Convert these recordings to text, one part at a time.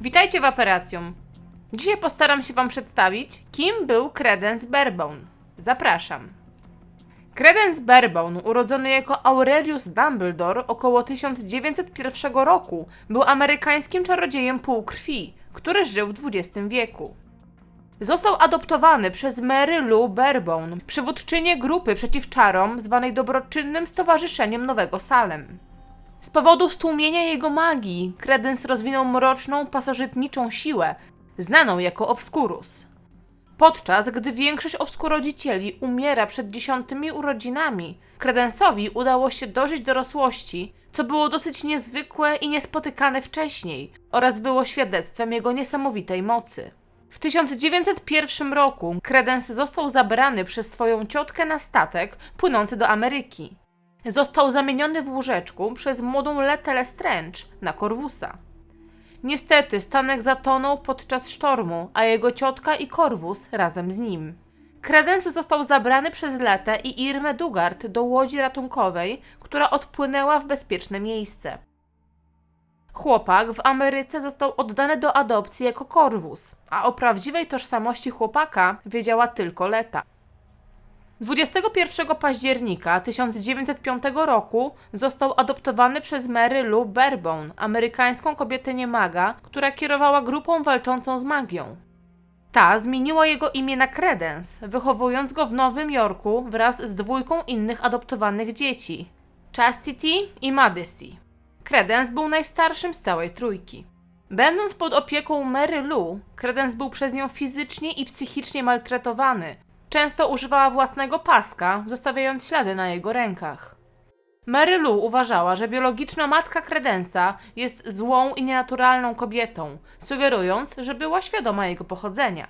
Witajcie w Operacjum. Dzisiaj postaram się Wam przedstawić, kim był Credence Barebone. Zapraszam. Credence Barebone, urodzony jako Aurelius Dumbledore około 1901 roku, był amerykańskim czarodziejem półkrwi, który żył w XX wieku. Został adoptowany przez Mary Lou Barebone, przywódczynię grupy przeciw czarom zwanej Dobroczynnym Stowarzyszeniem Nowego Salem. Z powodu stłumienia jego magii, Credence rozwinął mroczną, pasożytniczą siłę, znaną jako Obscurus. Podczas gdy większość obskurodzicieli umiera przed dziesiątymi urodzinami, Credence'owi udało się dożyć dorosłości, co było dosyć niezwykłe i niespotykane wcześniej oraz było świadectwem jego niesamowitej mocy. W 1901 roku Credence został zabrany przez swoją ciotkę na statek płynący do Ameryki. Został zamieniony w łóżeczku przez młodą Letę Lestrange na Corvusa. Niestety stanek zatonął podczas sztormu, a jego ciotka i Corvus razem z nim. Credence został zabrany przez Letę i Irmę Dugard do łodzi ratunkowej, która odpłynęła w bezpieczne miejsce. Chłopak w Ameryce został oddany do adopcji jako Corvus, a o prawdziwej tożsamości chłopaka wiedziała tylko Leta. 21 października 1905 roku został adoptowany przez Mary Lou Barebone, amerykańską kobietę niemaga, która kierowała grupą walczącą z magią. Ta zmieniła jego imię na Credence, wychowując go w Nowym Jorku wraz z dwójką innych adoptowanych dzieci Chastity i Modesty. Credence był najstarszym z całej trójki. Będąc pod opieką Mary Lou, Credence był przez nią fizycznie i psychicznie maltretowany. Często używała własnego paska, zostawiając ślady na jego rękach. Mary Lou uważała, że biologiczna matka Credence'a jest złą i nienaturalną kobietą, sugerując, że była świadoma jego pochodzenia.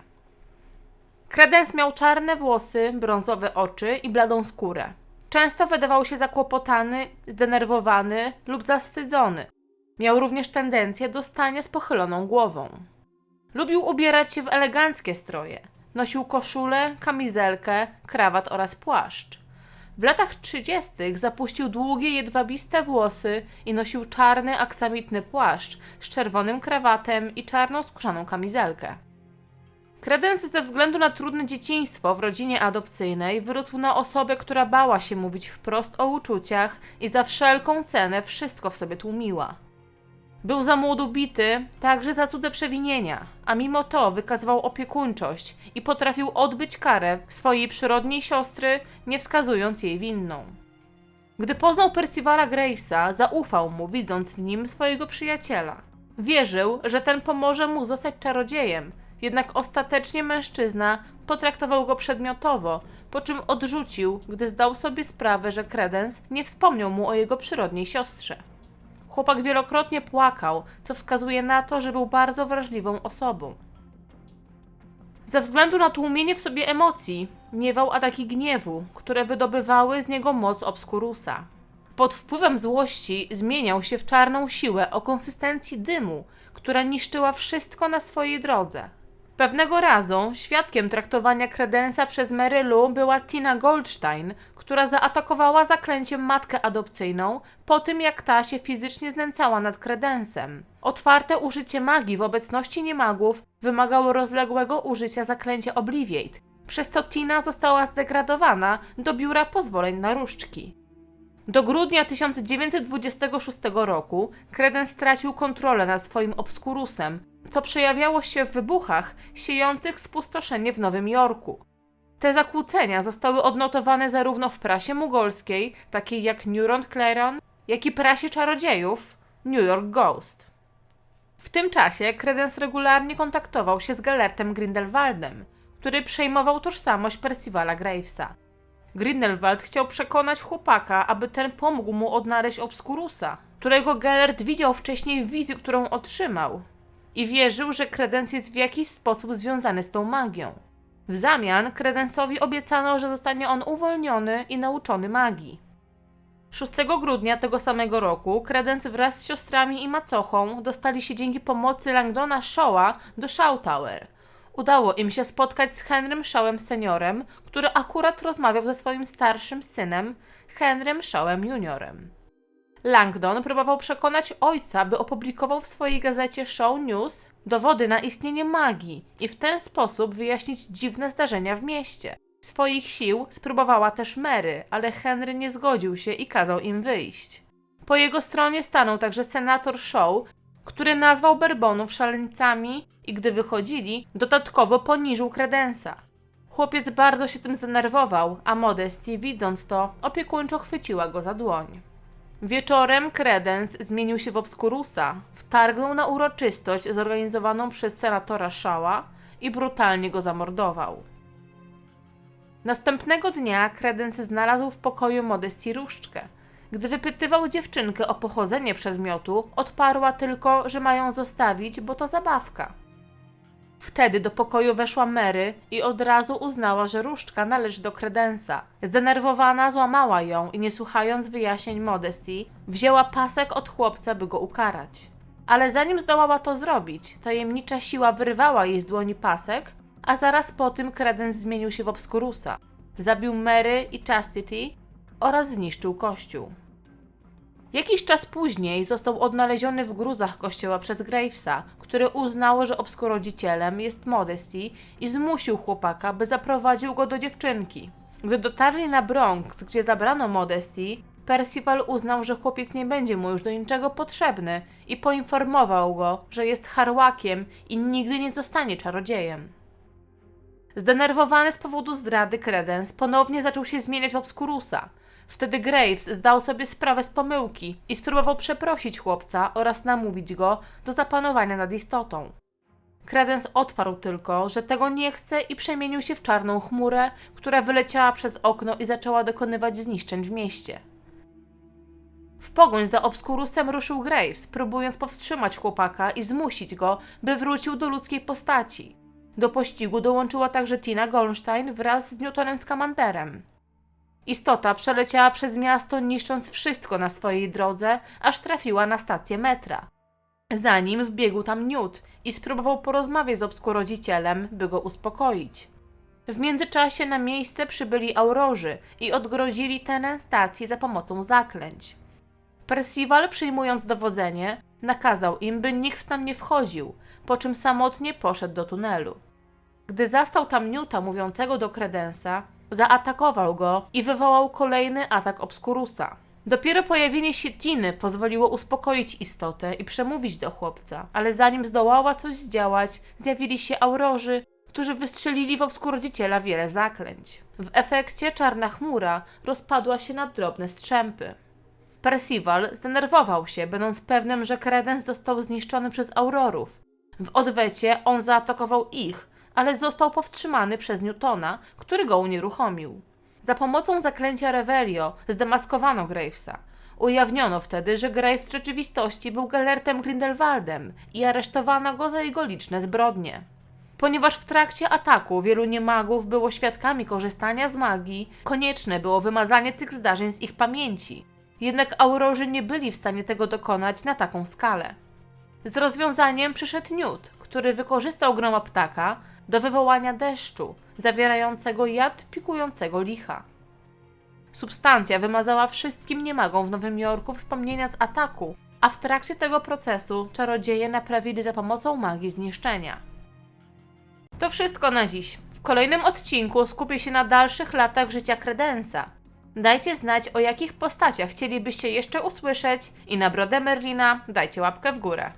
Credence miał czarne włosy, brązowe oczy i bladą skórę. Często wydawał się zakłopotany, zdenerwowany lub zawstydzony. Miał również tendencję do stania z pochyloną głową. Lubił ubierać się w eleganckie stroje. Nosił koszulę, kamizelkę, krawat oraz płaszcz. W latach 30. zapuścił długie, jedwabiste włosy i nosił czarny, aksamitny płaszcz z czerwonym krawatem i czarną skórzaną kamizelkę. Credence ze względu na trudne dzieciństwo w rodzinie adopcyjnej wyrósł na osobę, która bała się mówić wprost o uczuciach i za wszelką cenę wszystko w sobie tłumiła. Był za młodu bity, także za cudze przewinienia, a mimo to wykazywał opiekuńczość i potrafił odbyć karę swojej przyrodniej siostry, nie wskazując jej winną. Gdy poznał Percivala Gravesa, zaufał mu, widząc w nim swojego przyjaciela. Wierzył, że ten pomoże mu zostać czarodziejem, jednak ostatecznie mężczyzna potraktował go przedmiotowo, po czym odrzucił, gdy zdał sobie sprawę, że Credence nie wspomniał mu o jego przyrodniej siostrze. Chłopak wielokrotnie płakał, co wskazuje na to, że był bardzo wrażliwą osobą. Ze względu na tłumienie w sobie emocji, miewał ataki gniewu, które wydobywały z niego moc Obscurusa. Pod wpływem złości zmieniał się w czarną siłę o konsystencji dymu, która niszczyła wszystko na swojej drodze. Pewnego razu świadkiem traktowania Credence'a przez Mary Lou była Tina Goldstein, która zaatakowała zaklęciem matkę adopcyjną po tym, jak ta się fizycznie znęcała nad Credence'em. Otwarte użycie magii w obecności niemagów wymagało rozległego użycia zaklęcia Obliviate, przez co Tina została zdegradowana do biura pozwoleń na różdżki. Do grudnia 1926 roku Credence stracił kontrolę nad swoim Obscurusem, co przejawiało się w wybuchach siejących spustoszenie w Nowym Jorku. Te zakłócenia zostały odnotowane zarówno w prasie mugolskiej, takiej jak New Round Clarion, jak i prasie czarodziejów New York Ghost. W tym czasie Credence regularnie kontaktował się z Galertem Grindelwaldem, który przejmował tożsamość Percivala Gravesa. Grindelwald chciał przekonać chłopaka, aby ten pomógł mu odnaleźć Obscurusa, którego Gellert widział wcześniej w wizji, którą otrzymał. I wierzył, że Credence jest w jakiś sposób związany z tą magią. W zamian Credence'owi obiecano, że zostanie on uwolniony i nauczony magii. 6 grudnia tego samego roku Credence wraz z siostrami i macochą dostali się dzięki pomocy Langdona Shawa do Shaw Tower. Udało im się spotkać z Henrym Shawem seniorem, który akurat rozmawiał ze swoim starszym synem, Henrym Shawem juniorem. Langdon próbował przekonać ojca, by opublikował w swojej gazecie Show News dowody na istnienie magii i w ten sposób wyjaśnić dziwne zdarzenia w mieście. Swoich sił spróbowała też Mary, ale Henry nie zgodził się i kazał im wyjść. Po jego stronie stanął także senator Shaw, który nazwał Berbonów szaleńcami i gdy wychodzili, dodatkowo poniżył kredensa. Chłopiec bardzo się tym zdenerwował, a Modesty, widząc to, opiekuńczo chwyciła go za dłoń. Wieczorem Credence zmienił się w Obskurusa, wtargnął na uroczystość zorganizowaną przez senatora Shawa i brutalnie go zamordował. Następnego dnia Credence znalazł w pokoju Modesty różdżkę. Gdy wypytywał dziewczynkę o pochodzenie przedmiotu, odparła tylko, że mają zostawić, bo to zabawka. Wtedy do pokoju weszła Mary i od razu uznała, że różdżka należy do Credensa. Zdenerwowana złamała ją i nie słuchając wyjaśnień Modesty, wzięła pasek od chłopca, by go ukarać. Ale zanim zdołała to zrobić, tajemnicza siła wyrwała jej z dłoni pasek, a zaraz po tym Credence zmienił się w Obscurusa. Zabił Mary i Chastity oraz zniszczył kościół. Jakiś czas później został odnaleziony w gruzach kościoła przez Gravesa, który uznał, że obskorodzicielem jest Modesty i zmusił chłopaka, by zaprowadził go do dziewczynki. Gdy dotarli na Bronx, gdzie zabrano Modesty, Percival uznał, że chłopiec nie będzie mu już do niczego potrzebny i poinformował go, że jest harłakiem i nigdy nie zostanie czarodziejem. Zdenerwowany z powodu zdrady Credence ponownie zaczął się zmieniać w Obscurusa. Wtedy Graves zdał sobie sprawę z pomyłki i spróbował przeprosić chłopca oraz namówić go do zapanowania nad istotą. Credence odparł tylko, że tego nie chce i przemienił się w czarną chmurę, która wyleciała przez okno i zaczęła dokonywać zniszczeń w mieście. W pogoń za Obskurusem ruszył Graves, próbując powstrzymać chłopaka i zmusić go, by wrócił do ludzkiej postaci. Do pościgu dołączyła także Tina Goldstein wraz z Newtonem Scamanderem. Istota przeleciała przez miasto, niszcząc wszystko na swojej drodze, aż trafiła na stację metra. Zanim wbiegł tam Newt i spróbował porozmawiać z obskorodzicielem, by go uspokoić. W międzyczasie na miejsce przybyli aurorzy i odgrodzili teren stacji za pomocą zaklęć. Percival, przyjmując dowodzenie, nakazał im, by nikt tam nie wchodził, po czym samotnie poszedł do tunelu. Gdy zastał tam Newta mówiącego do Credensa, zaatakował go i wywołał kolejny atak Obskurusa. Dopiero pojawienie się Tiny pozwoliło uspokoić istotę i przemówić do chłopca, ale zanim zdołała coś zdziałać, zjawili się aurorzy, którzy wystrzelili w obskurodziciela wiele zaklęć. W efekcie czarna chmura rozpadła się na drobne strzępy. Percival zdenerwował się, będąc pewnym, że Credence został zniszczony przez aurorów. W odwecie on zaatakował ich, ale został powstrzymany przez Newtona, który go unieruchomił. Za pomocą zaklęcia Revelio zdemaskowano Gravesa. Ujawniono wtedy, że Graves w rzeczywistości był Gellertem Grindelwaldem i aresztowano go za jego liczne zbrodnie. Ponieważ w trakcie ataku wielu niemagów było świadkami korzystania z magii, konieczne było wymazanie tych zdarzeń z ich pamięci. Jednak aurorzy nie byli w stanie tego dokonać na taką skalę. Z rozwiązaniem przyszedł Newt, który wykorzystał groma ptaka do wywołania deszczu, zawierającego jad pikującego licha. Substancja wymazała wszystkim niemagom w Nowym Jorku wspomnienia z ataku, a w trakcie tego procesu czarodzieje naprawili za pomocą magii zniszczenia. To wszystko na dziś. W kolejnym odcinku skupię się na dalszych latach życia Credensa. Dajcie znać, o jakich postaciach chcielibyście jeszcze usłyszeć i na brodę Merlina dajcie łapkę w górę.